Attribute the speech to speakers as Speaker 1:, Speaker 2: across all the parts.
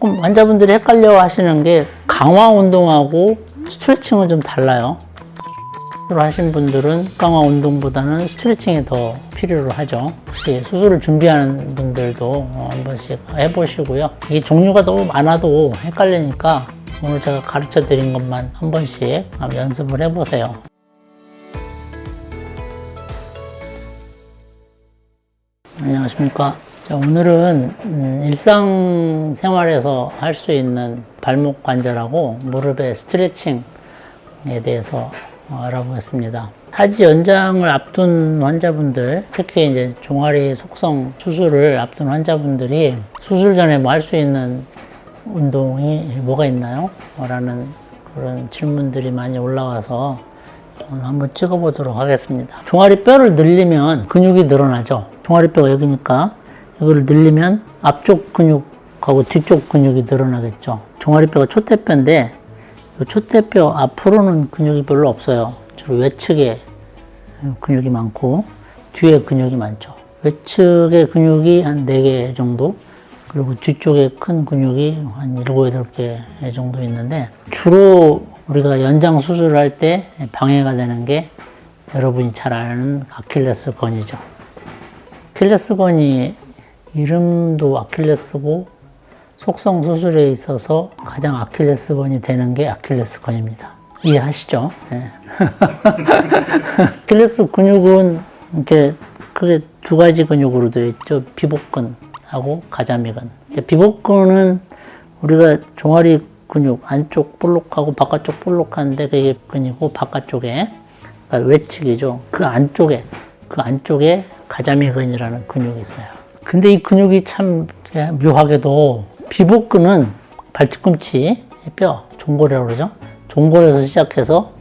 Speaker 1: 조금 환자분들이 헷갈려 하시는 게 강화 운동하고 스트레칭은 좀 달라요. 수술 하신 분들은 강화 운동보다는 스트레칭이 더 필요로 하죠. 혹시 수술을 준비하는 분들도 어, 한 번씩 해보시고요. 이게 종류가 너무 많아도 헷갈리니까 오늘 제가 가르쳐 드린 것만 한 번씩 연습을 해보세요. 안녕하십니까. 자, 오늘은 음, 일상생활에서 할 수 있는 발목 관절하고 무릎의 스트레칭에 대해서 어, 알아보겠습니다. 하지 연장을 앞둔 환자분들, 특히 이제 종아리 속성 수술을 앞둔 환자분들이 수술 전에 뭐 할 수 있는 운동이 뭐가 있나요? 라는 그런 질문들이 많이 올라와서 오늘 한번 찍어보도록 하겠습니다. 종아리 뼈를 늘리면 근육이 늘어나죠. 종아리 뼈가 여기니까 이걸 늘리면 앞쪽 근육하고 뒤쪽 근육이 늘어나겠죠. 종아리 뼈가 촛대뼈인데 이 촛대뼈 앞으로는 근육이 별로 없어요. 주로 외측에 근육이 많고 뒤에 근육이 많죠. 외측의 근육이 한 4개 정도 그리고 뒤쪽에 큰 근육이 한 7, 8개 정도 있는데 주로 우리가 연장 수술을 할때 방해가 되는 게 여러분이 잘 아는 아킬레스건이죠. 아킬레스건이 이름도 아킬레스고 속성 수술에 있어서 가장 아킬레스건이 되는 게 아킬레스건입니다. 이해하시죠? 네. 아킬레스 근육은 이렇게 크게 두 가지 근육으로 되어 있죠. 비복근하고 가자미근. 비복근은 우리가 종아리 근육 안쪽 볼록하고 바깥쪽 볼록한데 그게 근이고 바깥쪽에 그러니까 외측이죠. 그 안쪽에 그 안쪽에 가자미근이라는 근육이 있어요. 근데 이 근육이 참 묘하게도 비복근은 발뒤꿈치 뼈 종골이라고 그러죠. 종골에서 시작해서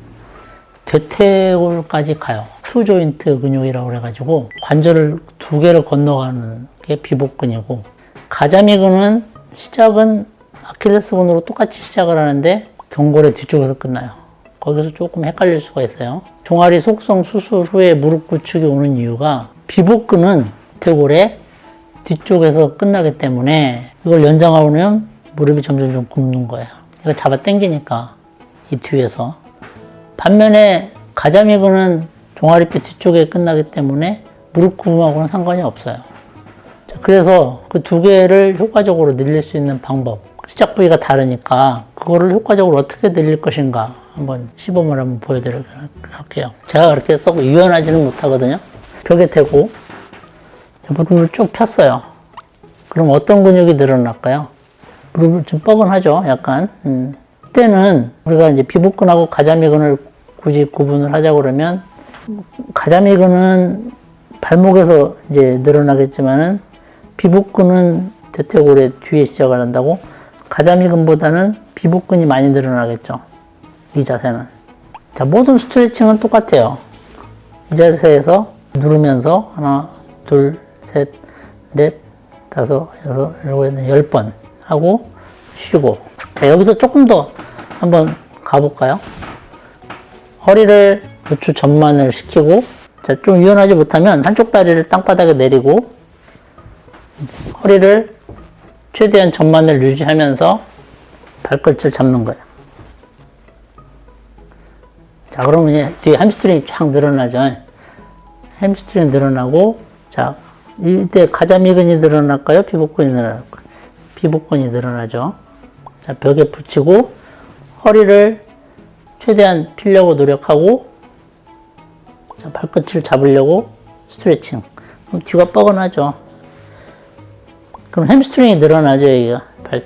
Speaker 1: 대퇴골까지 가요. 투 조인트 근육이라고 그래가지고 관절을 두 개를 건너가는 게 비복근이고 가자미근은 시작은 아킬레스건으로 똑같이 시작을 하는데 경골의 뒤쪽에서 끝나요. 거기서 조금 헷갈릴 수가 있어요. 종아리 속성 수술 후에 무릎 구축이 오는 이유가 비복근은 대골의 뒤쪽에서 끝나기 때문에 이걸 연장하고 나면 무릎이 점점 좀 굽는 거예요. 이거 잡아 당기니까 이 뒤에서 반면에 가자미근은 종아리뼈 뒤쪽에 끝나기 때문에 무릎 굽음하고는 상관이 없어요. 자, 그래서 그 두 개를 효과적으로 늘릴 수 있는 방법 시작 부위가 다르니까 그거를 효과적으로 어떻게 늘릴 것인가 한번 시범을 한번 보여드리도록 할게요. 제가 그렇게 썩 유연하지는 못하거든요. 벽에 대고 무릎을 쭉 폈어요. 그럼 어떤 근육이 늘어날까요? 무릎을 좀 뻐근하죠, 약간. 음. 그때는 우리가 이제 비복근하고 가자미근을 굳이 구분을 하자 그러면 가자미근은 발목에서 이제 늘어나겠지만은 비복근은 대퇴골의 뒤에 시작을 한다고 가자미근보다는 비복근이 많이 늘어나겠죠. 이 자세는. 자, 모든 스트레칭은 똑같아요. 이 자세에서 누르면서 하나, 둘, 셋, 넷, 다섯, 여섯, 일곱, 여덟, 열 번 하고 쉬고. 자, 여기서 조금 더 한번 가볼까요? 허리를 우측 전만을 시키고, 자, 좀 유연하지 못하면 한쪽 다리를 땅바닥에 내리고, 허리를 최대한 전만을 유지하면서 발끝을 잡는 거예요. 자, 그러면 이제 뒤에 햄스트링이 쫙 늘어나죠. 햄스트링 늘어나고, 자, 이때 가자미근이 늘어날까요? 피복근이 늘어날까요? 피복근이 늘어나죠. 자, 벽에 붙이고, 허리를 최대한 피려고 노력하고, 자, 발끝을 잡으려고 스트레칭. 그럼 뒤가 뻐근하죠. 그럼 햄스트링이 늘어나죠, 여기가. 발,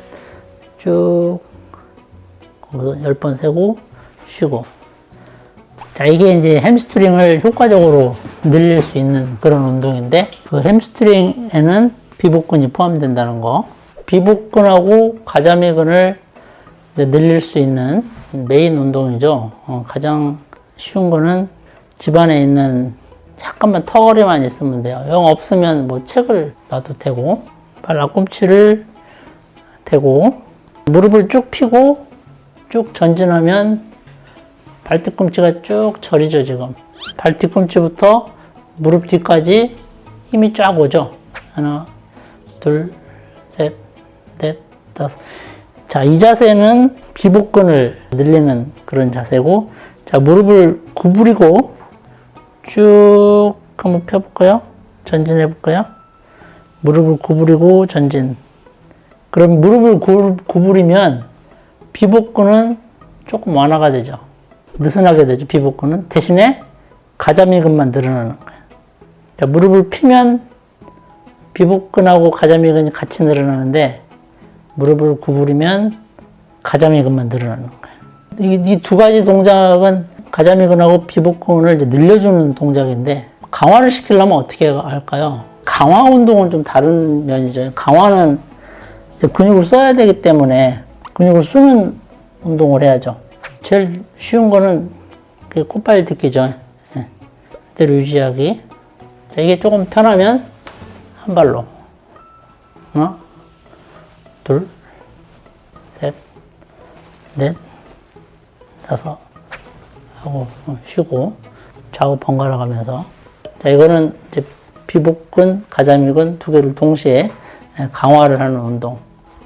Speaker 1: 쭉, 거기서 10번 세고, 쉬고. 자, 이게 이제 햄스트링을 효과적으로 늘릴 수 있는 그런 운동인데, 그 햄스트링에는 비복근이 포함된다는 거. 비복근하고 가자미근을 늘릴 수 있는 메인 운동이죠. 어, 가장 쉬운 거는 집안에 있는 잠깐만 턱걸이만 있으면 돼요. 영 없으면 뭐 책을 놔도 되고, 발 앞꿈치를 대고, 무릎을 쭉 펴고, 쭉 전진하면 발 뒤꿈치가 쭉 저리죠, 지금. 발 뒤꿈치부터 무릎 뒤까지 힘이 쫙 오죠. 하나, 둘, 셋, 넷, 다섯. 자, 이 자세는 비복근을 늘리는 그런 자세고, 자, 무릎을 구부리고 쭉 한번 펴볼까요? 전진해 볼까요? 무릎을 구부리고 전진. 그럼 무릎을 구, 구부리면 비복근은 조금 완화가 되죠. 느슨하게 되죠, 비복근은. 대신에 가자미근만 늘어나는 거예요. 자, 무릎을 피면 비복근하고 가자미근이 같이 늘어나는데 무릎을 구부리면 가자미근만 늘어나는 거예요. 이두 가지 동작은 가자미근하고 비복근을 늘려주는 동작인데 강화를 시키려면 어떻게 할까요? 강화 운동은 좀 다른 면이죠. 강화는 근육을 써야 되기 때문에 근육을 쓰는 운동을 해야죠. 제일 쉬운 거는 그 꽃발 딛기죠. 예. 그대로 유지하기. 자, 이게 조금 편하면 한 발로. 하나, 둘, 셋, 넷, 다섯. 하고 어, 쉬고 좌우 번갈아 가면서. 자, 이거는 이제 비복근, 가자미근 두 개를 동시에 예, 강화를 하는 운동.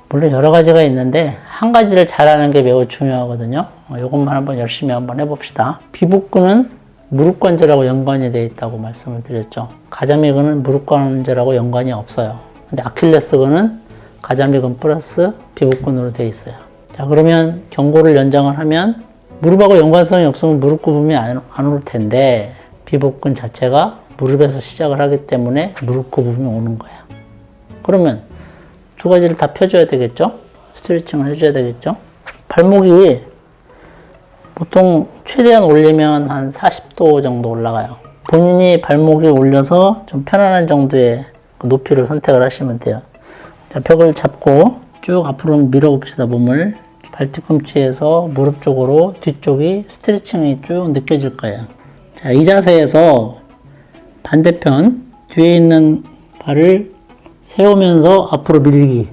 Speaker 1: 물론 여러 가지가 있는데 한 가지를 잘하는 게 매우 중요하거든요. 어, 이것만 한번 열심히 한번 해봅시다. 비복근은 무릎 관절하고 연관이 되어 있다고 말씀을 드렸죠. 가자미근은 무릎 관절하고 연관이 없어요. 근데 아킬레스근은 가자미근 플러스 비복근으로 되어 있어요. 자 그러면 경고를 연장을 하면 무릎하고 연관성이 없으면 무릎 굽음이 안, 안 올 텐데 비복근 자체가 무릎에서 시작을 하기 때문에 무릎 굽음이 오는 거예요. 그러면 두 가지를 다 펴줘야 되겠죠? 스트레칭을 해줘야 되겠죠? 발목이 보통 최대한 올리면 한 40도 정도 올라가요. 본인이 발목이 올려서 좀 편안한 정도의 그 높이를 선택을 하시면 돼요. 자, 벽을 잡고 쭉 앞으로 밀어봅시다, 몸을. 발 뒤꿈치에서 무릎 쪽으로 뒤쪽이 스트레칭이 쭉 느껴질 거예요. 자, 이 자세에서 반대편 뒤에 있는 발을 세우면서 앞으로 밀기.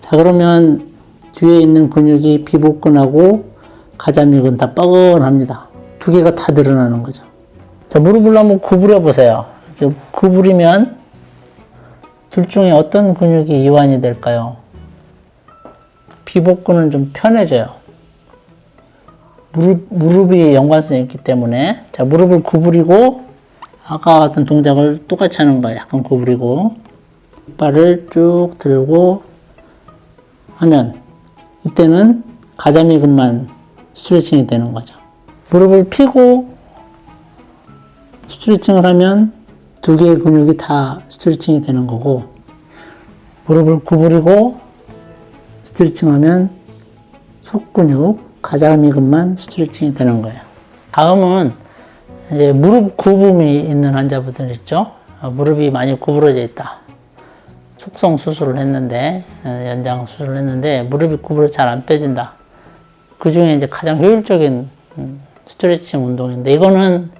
Speaker 1: 자, 그러면 뒤에 있는 근육이 비복근하고 가자미근 다 뻐근합니다. 두 개가 다 늘어나는 거죠. 자, 무릎을 한번 구부려 보세요. 구부리면 둘 중에 어떤 근육이 이완이 될까요? 비복근은 좀 편해져요. 무릎, 무릎이 연관성이 있기 때문에. 자, 무릎을 구부리고 아까 같은 동작을 똑같이 하는 거예요. 약간 구부리고. 발을 쭉 들고 하면 이때는 가자미근만 스트레칭이 되는 거죠. 무릎을 펴고 스트레칭을 하면 두 개의 근육이 다 스트레칭이 되는 거고 무릎을 구부리고 스트레칭하면 속근육, 가자미근만 스트레칭이 되는 거예요. 다음은 이제 무릎 굽음이 있는 환자분들 있죠. 어, 무릎이 많이 구부러져 있다. 속성 수술을 했는데 어, 연장 수술을 했는데 무릎이 구부러 잘 안 빼진다. 그 중에 이제 가장 효율적인 음, 스트레칭 운동인데 이거는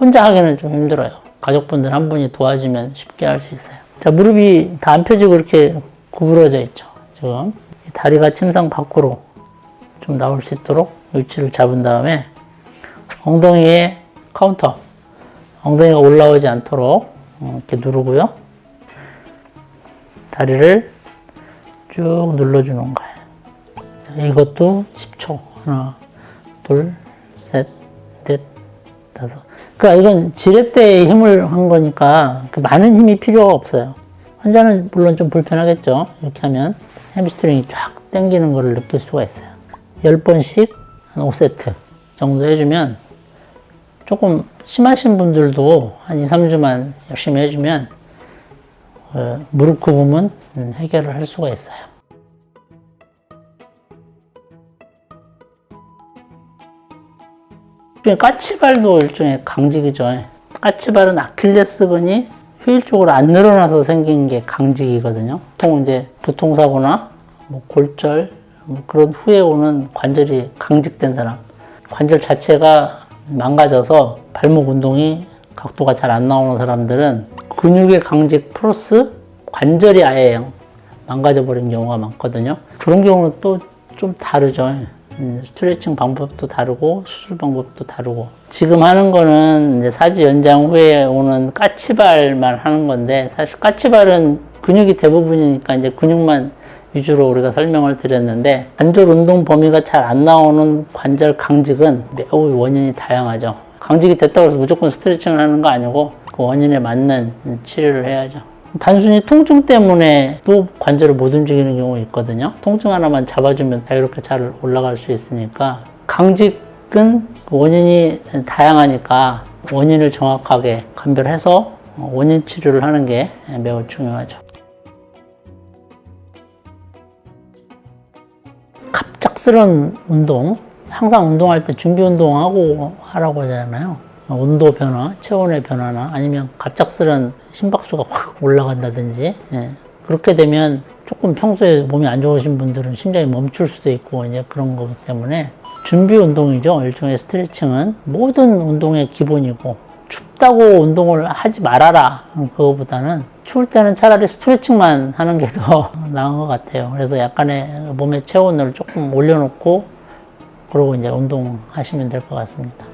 Speaker 1: 혼자 하기는 좀 힘들어요. 가족분들 한 분이 도와주면 쉽게 할 수 있어요. 자 무릎이 다 안 펴지고 이렇게 구부러져 있죠. 지금 이 다리가 침상 밖으로 좀 나올 수 있도록 위치를 잡은 다음에 엉덩이에 카운터 엉덩이가 올라오지 않도록 어, 이렇게 누르고요. 다리를 쭉 눌러주는 거예요. 자, 이것도 10초. 하나, 둘, 셋, 넷, 다섯. 그러니까 이건 지렛대에 힘을 한 거니까 그 많은 힘이 필요가 없어요. 환자는 물론 좀 불편하겠죠. 이렇게 하면 햄스트링이 쫙 당기는 거를 느낄 수가 있어요. 10번씩 한 5세트 정도 해주면 조금 심하신 분들도 한 2, 3주만 열심히 해주면 어, 무릎 굽음은 음, 해결을 할 수가 있어요. 일종의 까치발도 일종의 강직이죠. 까치발은 아킬레스건이 효율적으로 안 늘어나서 생긴 게 강직이거든요. 보통 이제 교통사고나 뭐 골절 뭐 그런 후에 오는 관절이 강직된 사람, 관절 자체가 망가져서 발목 운동이 각도가 잘 안 나오는 사람들은 근육의 강직 플러스 관절이 아예 망가져 버린 경우가 많거든요. 그런 경우는 또 좀 다르죠. 음, 스트레칭 방법도 다르고 수술 방법도 다르고 지금 하는 거는 이제 사지 연장 후에 오는 까치발만 하는 건데 사실 까치발은 근육이 대부분이니까 이제 근육만 위주로 우리가 설명을 드렸는데 관절 운동 범위가 잘 안 나오는 관절 강직은 매우 원인이 다양하죠. 강직이 됐다고 해서 무조건 스트레칭을 하는 거 아니고 그 원인에 맞는 치료를 해야죠. 단순히 통증 때문에 또 관절을 못 움직이는 경우 있거든요. 통증 하나만 잡아주면 자유롭게 잘 올라갈 수 있으니까 강직은 그 원인이 다양하니까 원인을 정확하게 감별해서 원인 치료를 하는 게 매우 중요하죠. 갑작스런 운동, 항상 운동할 때 준비 운동하고 하라고 하잖아요. 온도 변화, 체온의 변화나 아니면 갑작스런 심박수가 확 올라간다든지 예. 그렇게 되면 조금 평소에 몸이 안 좋으신 분들은 심장이 멈출 수도 있고 이제 그런 거기 때문에 준비 운동이죠. 일종의 스트레칭은 모든 운동의 기본이고 춥다고 운동을 하지 말아라 그거보다는 추울 때는 차라리 스트레칭만 하는 게 더 나은 것 같아요. 그래서 약간의 몸의 체온을 조금 올려놓고 그러고 이제 운동하시면 될 것 같습니다.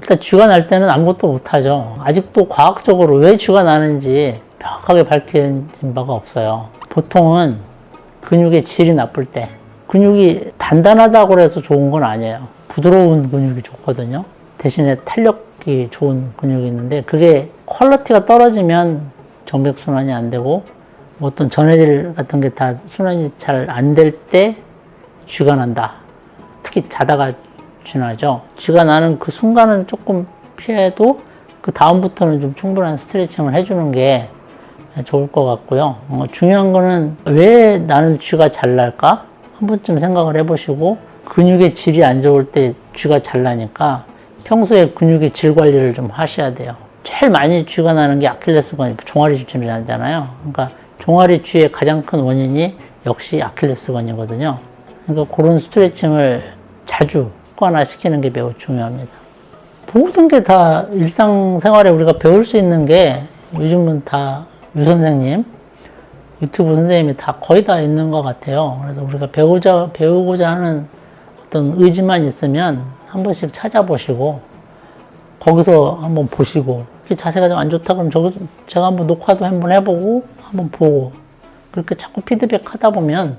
Speaker 1: 일단 쥐가 날 때는 아무것도 못하죠. 아직도 과학적으로 왜 쥐가 나는지 명확하게 밝혀진 바가 없어요. 보통은 근육의 질이 나쁠 때 근육이 단단하다고 해서 좋은 건 아니에요. 부드러운 근육이 좋거든요. 대신에 탄력이 좋은 근육이 있는데 그게 퀄리티가 떨어지면 정맥순환이 안 되고 뭐 어떤 전해질 같은 게 다 순환이 잘 안 될 때 쥐가 난다. 특히 자다가 쥐나죠. 쥐가 나는 그 순간은 조금 피해도 그 다음부터는 좀 충분한 스트레칭을 해주는 게 좋을 것 같고요. 어, 중요한 거는 왜 나는 쥐가 잘 날까? 한 번쯤 생각을 해보시고 근육의 질이 안 좋을 때 쥐가 잘 나니까 평소에 근육의 질 관리를 좀 하셔야 돼요. 제일 많이 쥐가 나는 게 아킬레스건, 종아리 쥐잖아요. 그러니까 종아리 쥐의 가장 큰 원인이 역시 아킬레스건이거든요. 그러니까 그런 스트레칭을 자주 습관화 시키는 게 매우 중요합니다. 모든 게 다 일상생활에 우리가 배울 수 있는 게 요즘은 다 유 선생님, 유튜브 선생님이 다 거의 다 있는 것 같아요. 그래서 우리가 배우자, 배우고자 하는 어떤 의지만 있으면 한 번씩 찾아보시고 거기서 한번 보시고 자세가 좀 안 좋다 그러면 저거 제가 한번 녹화도 한번 해보고 한번 보고 그렇게 자꾸 피드백 하다 보면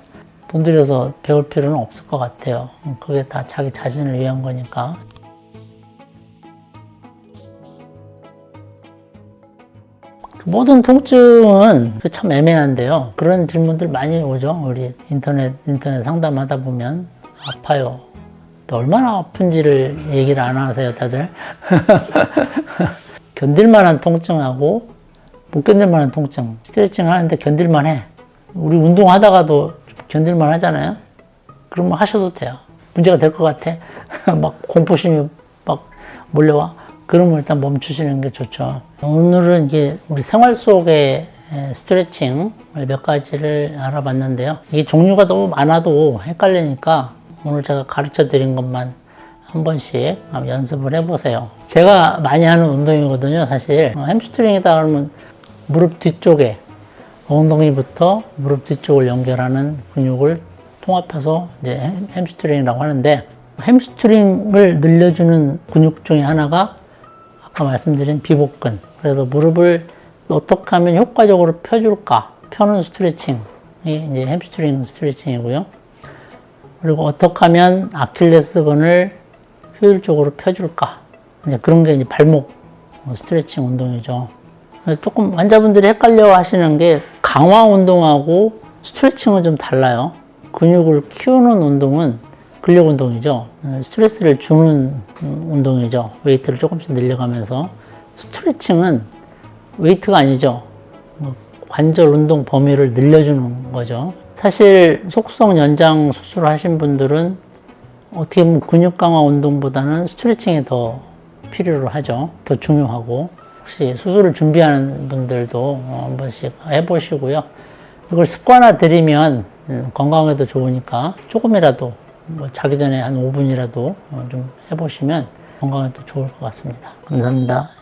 Speaker 1: 돈 들여서 배울 필요는 없을 것 같아요. 그게 다 자기 자신을 위한 거니까. 모든 통증은 참 애매한데요. 그런 질문들 많이 오죠. 우리 인터넷, 인터넷 상담하다 보면 아파요. 또 얼마나 아픈지를 얘기를 안 하세요, 다들. 견딜만한 통증하고 못 견딜만한 통증. 스트레칭 하는데 견딜만 해. 우리 운동하다가도 견딜만 하잖아요. 그러면 하셔도 돼요. 문제가 될 것 같아. 막 공포심이 막 몰려와. 그러면 일단 멈추시는 게 좋죠. 오늘은 이게 우리 생활 속의 스트레칭을 몇 가지를 알아봤는데요. 이게 종류가 너무 많아도 헷갈리니까 오늘 제가 가르쳐 드린 것만 한 번씩 연습을 해보세요. 제가 많이 하는 운동이거든요, 사실. 햄스트링이다 그러면 무릎 뒤쪽에 엉덩이부터 무릎 뒤쪽을 연결하는 근육을 통합해서 이제 햄스트링이라고 하는데 햄스트링을 늘려주는 근육 중에 하나가 아까 말씀드린 비복근. 그래서 무릎을 어떻게 하면 효과적으로 펴줄까? 펴는 스트레칭이 이제 햄스트링 스트레칭이고요. 그리고 어떻게 하면 아킬레스건을 효율적으로 펴줄까? 이제 그런 게 이제 발목 스트레칭 운동이죠. 조금 환자분들이 헷갈려 하시는 게 강화 운동하고 스트레칭은 좀 달라요. 근육을 키우는 운동은 근력 운동이죠. 스트레스를 주는 운동이죠. 웨이트를 조금씩 늘려가면서. 스트레칭은 웨이트가 아니죠. 뭐 관절 운동 범위를 늘려주는 거죠. 사실 속성 연장 수술을 하신 분들은 어떻게 보면 근육 강화 운동보다는 스트레칭이 더 필요로 하죠. 더 중요하고. 혹시 수술을 준비하는 분들도 한 번씩 해보시고요. 이걸 습관화 들이면 건강에도 좋으니까 조금이라도 뭐 자기 전에 한 5분이라도 좀 해보시면 건강에도 좋을 것 같습니다. 감사합니다.